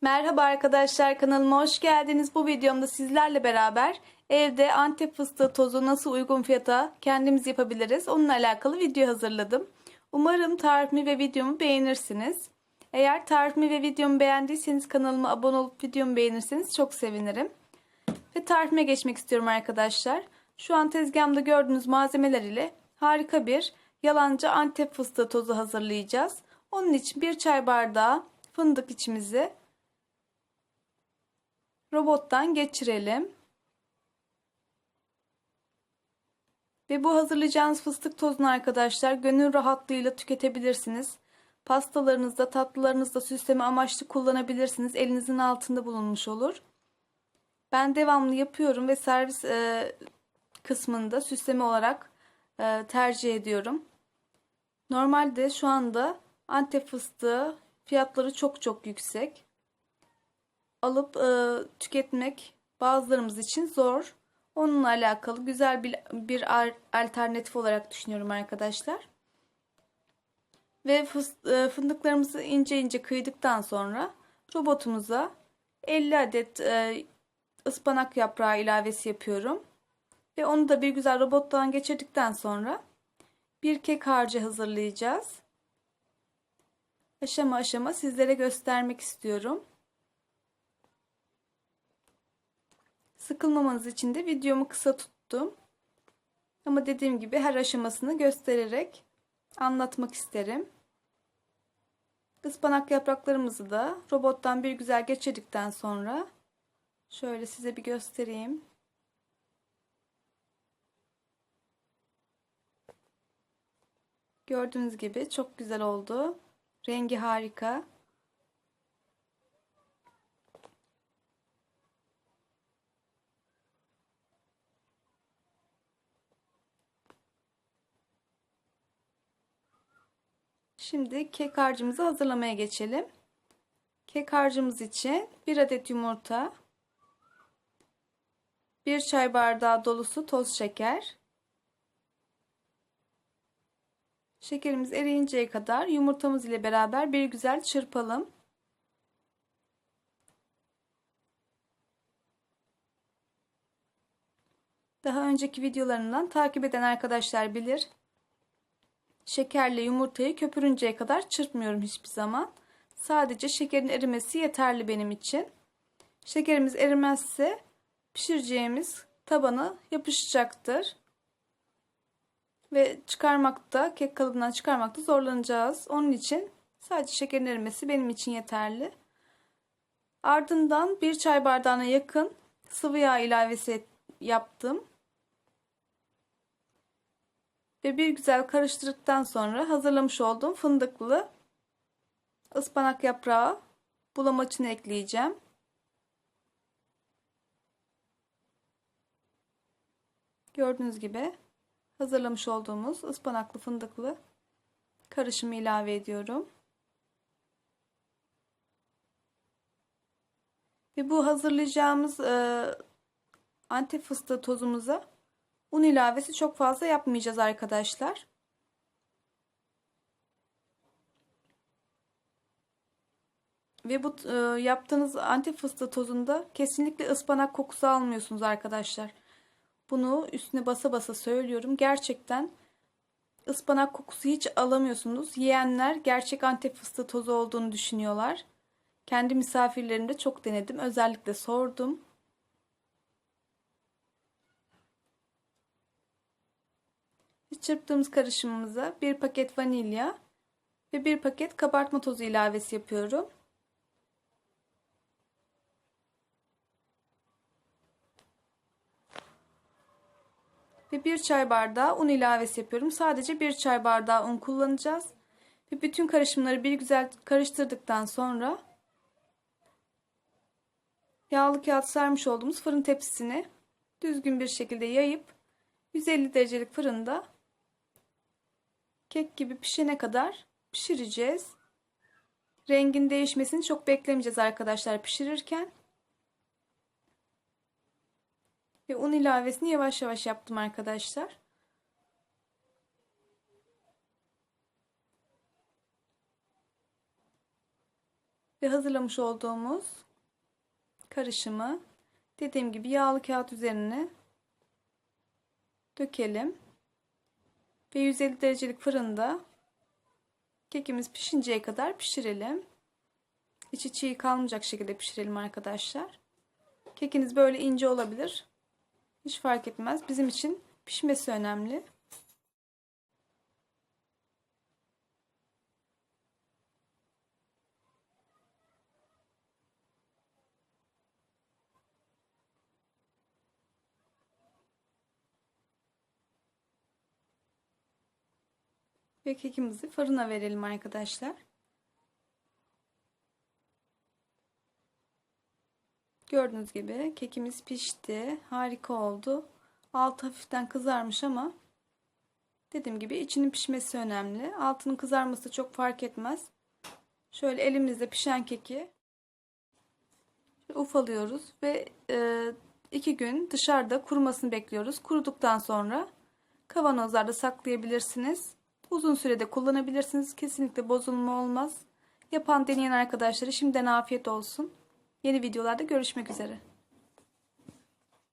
Merhaba arkadaşlar kanalıma hoş geldiniz. Bu videomda sizlerle beraber evde antep fıstığı tozu nasıl uygun fiyata kendimiz yapabiliriz onunla alakalı video hazırladım. Umarım tarifimi ve videomu beğenirsiniz. Eğer tarifimi ve videomu beğendiyseniz kanalıma abone olup videomu beğenirseniz çok sevinirim. Ve tarifime geçmek istiyorum arkadaşlar. Şu an tezgahımda gördüğünüz malzemeler ile harika bir yalancı antep fıstığı tozu hazırlayacağız. Onun için bir çay bardağı fındık içimizi robottan geçirelim. Ve bu hazırlayacağınız fıstık tozunu arkadaşlar gönül rahatlığıyla tüketebilirsiniz. Pastalarınızda, tatlılarınızda süsleme amaçlı kullanabilirsiniz. Elinizin altında bulunmuş olur. Ben devamlı yapıyorum ve servis e, kısmında süsleme olarak e, tercih ediyorum. Normalde şu anda Antep fıstığı fiyatları çok çok yüksek. Alıp e, tüketmek bazılarımız için zor. Onunla alakalı güzel bir, bir alternatif olarak düşünüyorum arkadaşlar. Ve e, fındıklarımızı ince ince kıydıktan sonra robotumuza 50 adet e, ıspanak yaprağı ilavesi yapıyorum. Ve onu da bir güzel robottan geçirdikten sonra bir kek harcı hazırlayacağız. Aşama aşama sizlere göstermek istiyorum. Sıkılmamanız için de videomu kısa tuttum. Ama dediğim gibi her aşamasını göstererek anlatmak isterim. Ispanak yapraklarımızı da robottan bir güzel geçirdikten sonra şöyle size bir göstereyim. Gördüğünüz gibi çok güzel oldu. Rengi harika. Şimdi kek harcımızı hazırlamaya geçelim. Kek harcımız için 1 adet yumurta, 1 çay bardağı dolusu toz şeker, Şekerimiz eriyinceye kadar yumurtamız ile beraber bir güzel çırpalım. Daha önceki videolarından takip eden arkadaşlar bilir. Şekerle yumurtayı köpürünceye kadar çırpmıyorum hiçbir zaman. Sadece şekerin erimesi yeterli benim için. Şekerimiz erimezse pişireceğimiz tabana yapışacaktır. Ve çıkarmakta, kek kalıbından çıkarmakta zorlanacağız. Onun için sadece şekerin erimesi benim için yeterli. Ardından bir çay bardağına yakın sıvı yağ ilavesi yaptım. Ve bir güzel karıştırdıktan sonra hazırlamış olduğum fındıklı ıspanak yaprağı bulamaçını ekleyeceğim. Gördüğünüz gibi hazırlamış olduğumuz ıspanaklı fındıklı karışımı ilave ediyorum. Ve bu hazırlayacağımız e, antep fıstığı tozumuza un ilavesi çok fazla yapmayacağız arkadaşlar. Ve bu e, yaptığınız antep fıstığı tozunda kesinlikle ıspanak kokusu almıyorsunuz arkadaşlar. Bunu üstüne basa basa söylüyorum. Gerçekten ıspanak kokusu hiç alamıyorsunuz. Yiyenler gerçek antep fıstığı tozu olduğunu düşünüyorlar. Kendi misafirlerimde çok denedim. Özellikle sordum. Çırptığımız karışımımıza bir paket vanilya ve bir paket kabartma tozu ilavesi yapıyorum. ve bir çay bardağı un ilavesi yapıyorum. Sadece bir çay bardağı un kullanacağız. Ve bütün karışımları bir güzel karıştırdıktan sonra yağlı kağıt sermiş olduğumuz fırın tepsisini düzgün bir şekilde yayıp 150 derecelik fırında kek gibi pişene kadar pişireceğiz. Rengin değişmesini çok beklemeyeceğiz arkadaşlar pişirirken. Ve un ilavesini yavaş yavaş yaptım arkadaşlar. Ve hazırlamış olduğumuz karışımı dediğim gibi yağlı kağıt üzerine dökelim. Ve 150 derecelik fırında kekimiz pişinceye kadar pişirelim. İçi çiğ kalmayacak şekilde pişirelim arkadaşlar. Kekiniz böyle ince olabilir. Hiç fark etmez. Bizim için pişmesi önemli. Ve kekimizi fırına verelim arkadaşlar. Gördüğünüz gibi kekimiz pişti. Harika oldu. Altı hafiften kızarmış ama dediğim gibi içinin pişmesi önemli. Altının kızarması çok fark etmez. Şöyle elimizde pişen keki ufalıyoruz ve e, iki gün dışarıda kurumasını bekliyoruz. Kuruduktan sonra kavanozlarda saklayabilirsiniz. Uzun sürede kullanabilirsiniz. Kesinlikle bozulma olmaz. Yapan deneyen arkadaşlara şimdiden afiyet olsun. Yeni videolarda görüşmek üzere.